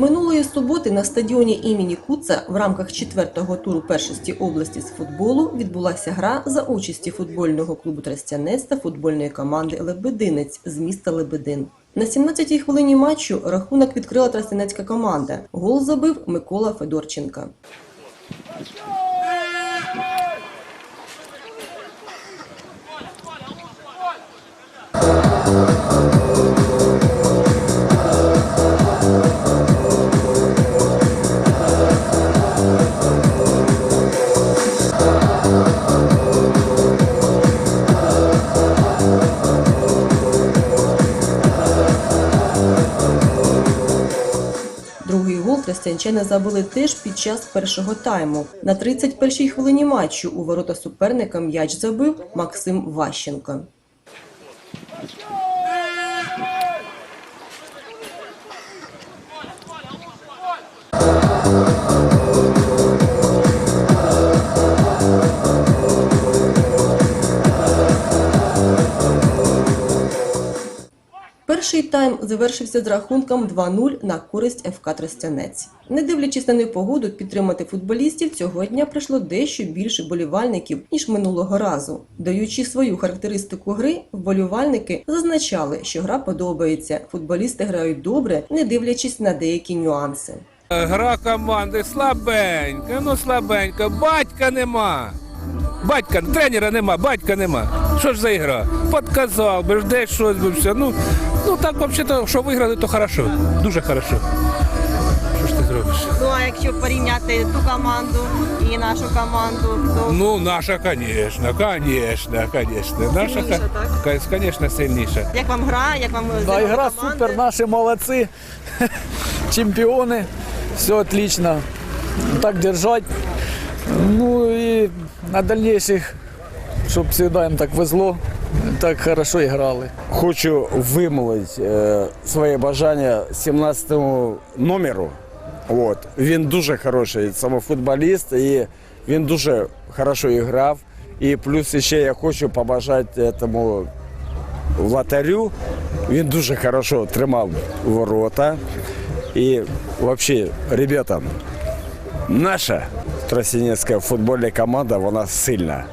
Минулої суботи на стадіоні імені Куца в рамках четвертого туру першості області з футболу відбулася гра за участі футбольного клубу Тростянець та футбольної команди Лебединець з міста Лебедин. На 17-й хвилині матчу рахунок відкрила тростянецька команда. Гол забив Микола Федорченка. Другий гол тростянчани забили теж під час першого тайму. На 31-й хвилині матчу у ворота суперника м'яч забив Максим Ващенко. Перший тайм завершився з рахунком 2-0 на користь ФК Тростянець. Не дивлячись на непогоду, підтримати футболістів цього дня прийшло дещо більше болівальників ніж минулого разу. Даючи свою характеристику гри, вболівальники зазначали, що гра подобається. Футболісти грають добре, не дивлячись на деякі нюанси. Гра команди слабенька, ну слабенька, батька нема. Батька, тренера нема, батька нема. Що ж за ігра? Подказав би, десь щось би все. Ну, ну так взагалі, що виграли, то хорошо. Дуже хорошо. Що ж ти зробиш? Ну а якщо порівняти ту команду і нашу команду, то Ну, наша, звісно, звісно, звісно. Наша, Сильніша, так? звісно, сильніша. як вам гра, як вам Да, здорова игра команда? супер, наши молодцы, чемпионы, все отлично. Так держать. Ну и на дальнейших, чтобы всегда им так везло, так хорошо играли. Хочу вимолити е, своє бажання 17 номеру. От. Він дуже хороший самофутболіст і він дуже хорошо грав. І плюс ще я хочу побажати цьому вратарю. Він дуже хорошо тримав ворота. І взагалі, ребята, наша Тростянецька футбольна команда, вона сильна.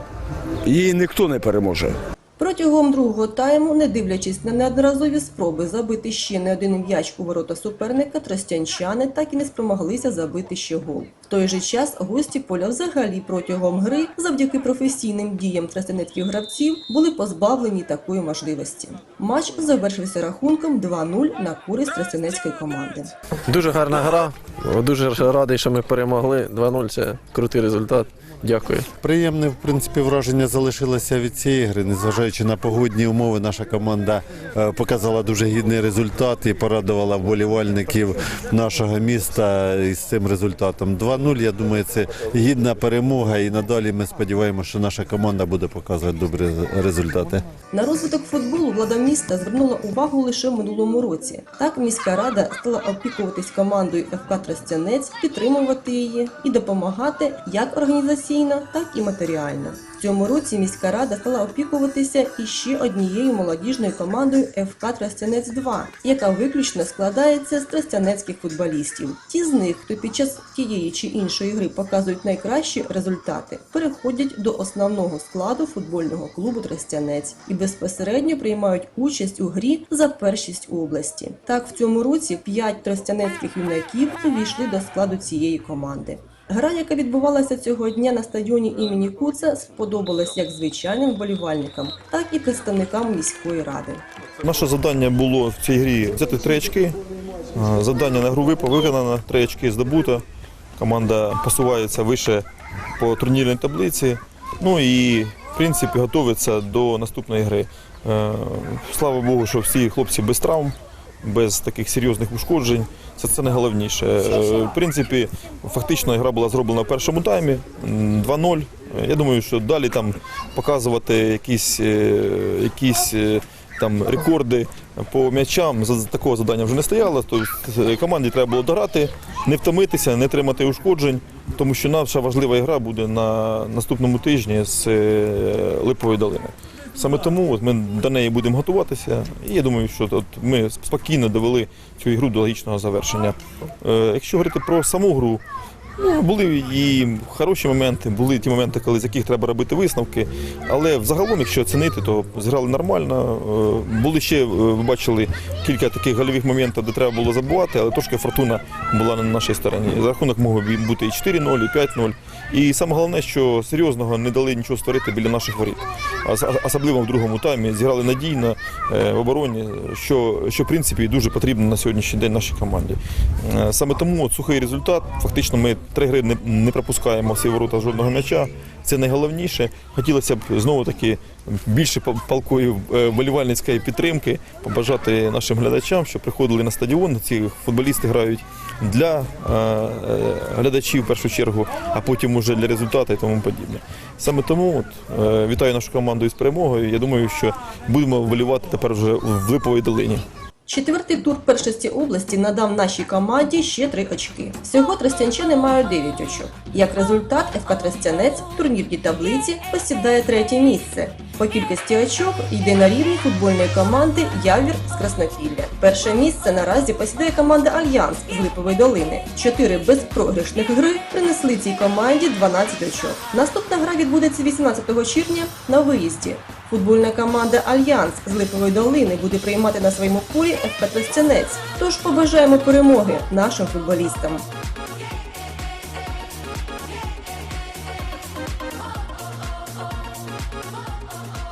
Її ніхто не переможе. Протягом другого тайму, не дивлячись на неодноразові спроби забити ще не один м'яч у ворота суперника, тростянчани так і не спромоглися забити ще гол. В той же час гості поля взагалі протягом гри, завдяки професійним діям тростянецьких гравців, були позбавлені такої можливості. Матч завершився рахунком 2-0 на користь тростянецької команди. Дуже гарна гра. Дуже радий, що ми перемогли. 2-0 це крутий результат. Дякую. Приємне, в принципі, враження залишилося від цієї гри. Незважаючи на погодні умови, наша команда е, показала дуже гідний результат і порадувала вболівальників нашого міста із цим результатом. 2-0, я думаю, це гідна перемога. І надалі ми сподіваємося, що наша команда буде показувати добрі результати. На розвиток футболу влада міста звернула увагу лише в минулому році. Так міська рада стала опікуватись командою ФК Тростянець, підтримувати її і допомагати як організаційно, так і матеріально. В цьому році міська рада стала опікуватися іще однією молодіжною командою ФК Тростянець 2 яка виключно складається з тростянецьких футболістів. Ті з них, хто під час тієї чи іншої гри показують найкращі результати, переходять до основного складу футбольного клубу Тростянець і безпосередньо приймають участь у грі за першість області. Так, в цьому році п'ять тростянецьких юнаків увійшли до складу цієї команди. Гра, яка відбувалася цього дня на стадіоні імені Куца, сподобалась як звичайним вболівальникам, так і представникам міської ради. Наше завдання було в цій грі взяти три очки. Е, Завдання на гру виконано, три очки здобуто. Команда посувається вище по турнірній таблиці. Ну і в принципі готується до наступної гри. Е, Слава Богу, що всі хлопці без травм, без таких серйозних ушкоджень. Це, це найголовніше. Е, В принципі, фактично гра була зроблена в першому таймі 2-0. Я думаю, що далі там показувати якісь, е, якісь там рекорди по м'ячам. За такого завдання вже не стояло. Тобто команді треба було дограти, не втомитися, не тримати ушкоджень, тому що наша важлива гра буде на наступному тижні з е, Липової долини. Саме тому от ми до неї будемо готуватися. І я думаю, що от ми спокійно довели цю ігру до логічного завершення. Е, якщо говорити про саму гру, ну, були і хороші моменти, були ті моменти, коли з яких треба робити висновки. Але взагалом, якщо оцінити, то зіграли нормально. Е, були ще, е, ви бачили, кілька таких гольових моментів, де треба було забувати, але трошки фортуна була на нашій стороні. За рахунок могло б бути і 4-0, і 5-0. І саме головне, що серйозного не дали нічого створити біля наших воріт. Ос- Особливо в другому таймі зіграли надійно е, в обороні, що, що в принципі дуже потрібно на сьогоднішній день нашій команді. Е, Саме тому от сухий результат. Фактично, ми три гри не, не пропускаємо всі ворота жодного м'яча. Це найголовніше. Хотілося б знову таки більше палкої е, вболівальницької підтримки, побажати нашим глядачам, що приходили на стадіон. Ці футболісти грають для глядачів в першу чергу, а потім уже для результату і тому подібне. Саме тому от, вітаю нашу команду із перемогою. Я думаю, що будемо вболівати тепер вже в Липовій долині. Четвертий тур першості області надав нашій команді ще три очки. Всього тростянчани мають 9 очок. Як результат, ФК Тростянець в турнірній таблиці посідає третє місце. По кількості очок йде на рівні футбольної команди Явір з Краснопілля. Перше місце наразі посідає команда Альянс з Липової долини. Чотири безпрограшних гри принесли цій команді 12 очок. Наступна гра відбудеться 18 червня на виїзді. Футбольна команда Альянс з Липової долини буде приймати на своєму полі ФК Тростянець. Тож побажаємо перемоги нашим футболістам. Oh, oh, oh.